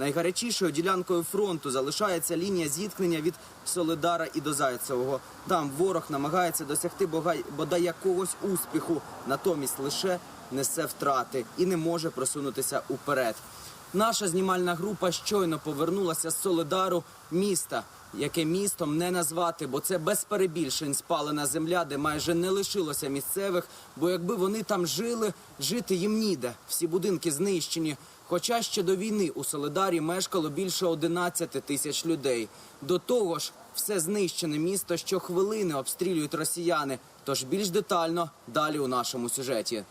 Найгарячішою ділянкою фронту залишається лінія зіткнення від Солидара і до Зайцевого. Там ворог намагається досягти бодай якогось успіху, натомість лише несе втрати і не може просунутися уперед. Наша знімальна група щойно повернулася з Солидару міста, яке містом не назвати, бо це без перебільшень спалена земля, де майже не лишилося місцевих. Бо якби вони там жили, жити їм ніде. Всі будинки знищені. Хоча ще до війни у Солидарі мешкало більше 11 тисяч людей. До того ж, все знищене місто щохвилини обстрілюють росіяни. Тож більш детально далі у нашому сюжеті.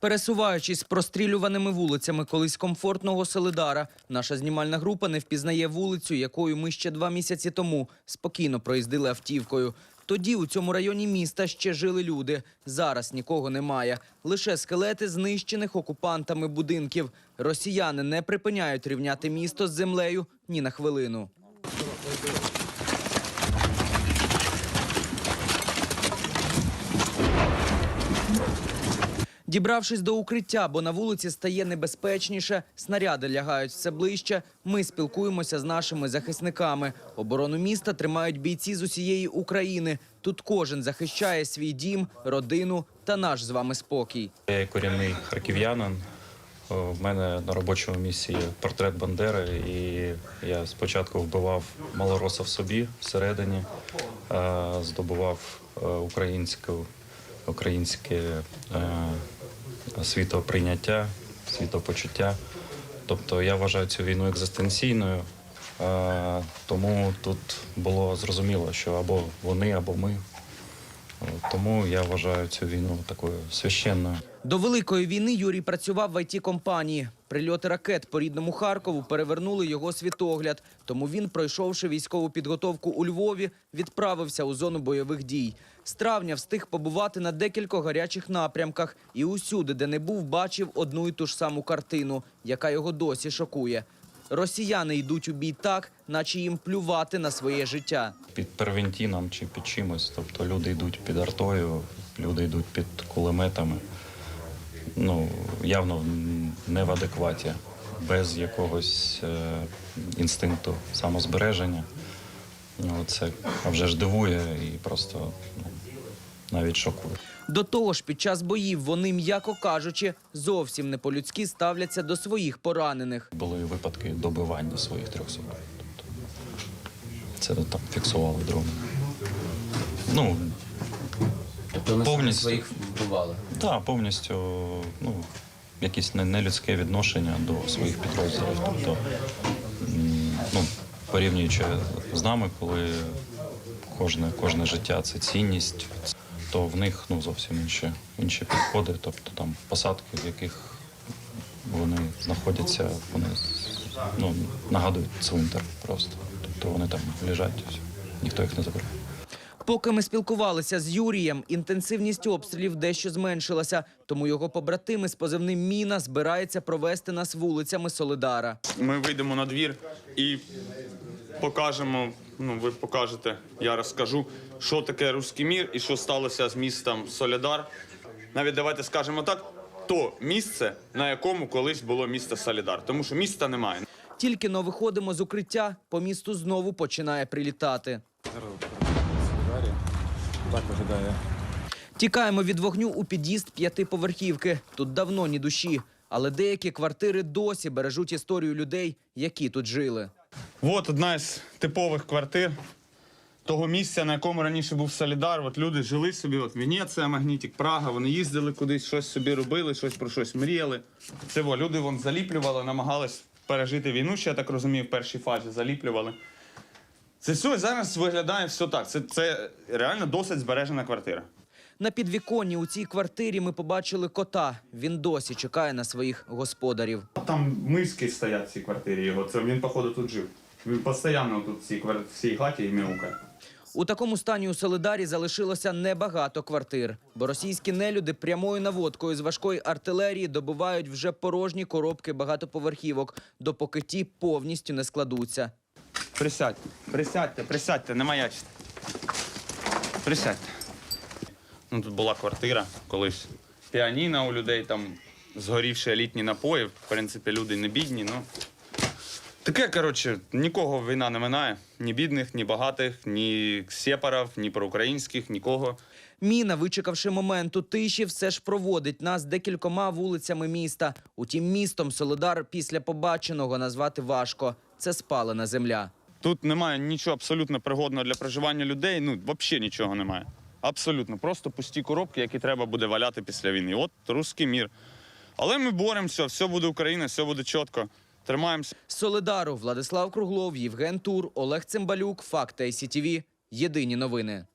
Пересуваючись прострілюваними вулицями колись комфортного Селидара, наша знімальна група не впізнає вулицю, якою ми ще два місяці тому спокійно проїздили автівкою. Тоді у цьому районі міста ще жили люди. Зараз нікого немає. Лише скелети знищених окупантами будинків. Росіяни не припиняють рівняти місто з землею ні на хвилину. Дібравшись до укриття, бо на вулиці стає небезпечніше, снаряди лягають все ближче. Ми спілкуємося з нашими захисниками. Оборону міста тримають бійці з усієї України. Тут кожен захищає свій дім, родину та наш з вами спокій. Я корінний харків'янин. В мене на робочому місці портрет Бандери, і я спочатку вбивав малороса в собі всередині, е, здобував е, українську, українське е, світоприйняття, світопочуття. Тобто я вважаю цю війну екзистенційною, тому тут було зрозуміло, що або вони, або ми. От, Тому я вважаю цю війну такою священною. До великої війни Юрій працював в it компанії. Прильоти ракет по рідному Харкову перевернули його світогляд. Тому він, пройшовши військову підготовку у Львові, відправився у зону бойових дій. З травня встиг побувати на декількох гарячих напрямках і усюди, де не був, бачив одну і ту ж саму картину, яка його досі шокує. Росіяни йдуть у бій так, наче їм плювати на своє життя. Під первентіном чи під чимось. Тобто люди йдуть під артою, люди йдуть під кулеметами. Ну, явно не в адекваті, без якогось е, інстинкту самозбереження. Ну, це а вже ж дивує і просто ну, навіть шокує. До того ж, під час боїв вони, м'яко кажучи, зовсім не по-людськи ставляться до своїх поранених. Були випадки добивання своїх трьохсот. Тобто це там фіксували дрони. Ну, Тобто Повністю. своїх вбивали. Так, повністю ну, якесь нелюдське відношення до своїх підрозділів. Тобто, ну, порівнюючи з нами, коли кожне, кожне життя це цінність, то в них ну, зовсім інші, інші підходи. Тобто там посадки, в яких вони знаходяться, вони ну, нагадують цвинтар просто. Тобто вони там лежать, і все. ніхто їх не забирає. Поки ми спілкувалися з Юрієм, інтенсивність обстрілів дещо зменшилася, тому його побратими з позивним Міна збирається провести нас вулицями Солидара. Ми вийдемо на двір і покажемо. Ну, ви покажете, я розкажу, що таке руський мір і що сталося з містом Солідар. Навіть давайте скажемо так: то місце, на якому колись було місто Солідар, тому що міста немає. Тільки но виходимо з укриття, по місту знову починає прилітати. Так виглядає. Тікаємо від вогню у під'їзд п'ятиповерхівки. Тут давно ні душі, але деякі квартири досі бережуть історію людей, які тут жили. От одна із типових квартир того місця, на якому раніше був Солідар. От люди жили собі, от Венеція, Магнітік, Прага. Вони їздили кудись, щось собі робили, щось про щось мріяли. Це во, люди вон заліплювали, намагались пережити війну, ще я так розумію, в першій фазі заліплювали. Це все зараз виглядає все так. Це, це реально досить збережена квартира. На підвіконні у цій квартирі ми побачили кота. Він досі чекає на своїх господарів. Там миски стоять в цій квартирі його. Це він, походу, тут жив. Він постійно тут в цій, квар- в цій хаті і мяукає. У такому стані у Солидарі залишилося небагато квартир, бо російські нелюди прямою наводкою з важкої артилерії добувають вже порожні коробки багатоповерхівок, допоки ті повністю не складуться. Присядьте, присядьте, присядьте, не маячте. Присядьте. Ну, тут була квартира колись. Піаніно у людей там згорівші елітні напої. В принципі, люди не бідні. Ну. Таке, коротше, нікого війна не минає. Ні бідних, ні багатих, ні сепарів, ні проукраїнських, нікого. Міна, вичекавши моменту тиші, все ж проводить нас декількома вулицями міста. Утім, містом Солидар після побаченого назвати важко. Це спалена земля. Тут немає нічого абсолютно пригодного для проживання людей. Ну, взагалі нічого немає. Абсолютно. Просто пусті коробки, які треба буде валяти після війни. От русський мір. Але ми боремося, все буде Україна, все буде чітко. Тримаємося. Солидару Владислав Круглов, Євген Тур, Олег Цимбалюк, Факт ICTV. Єдині новини.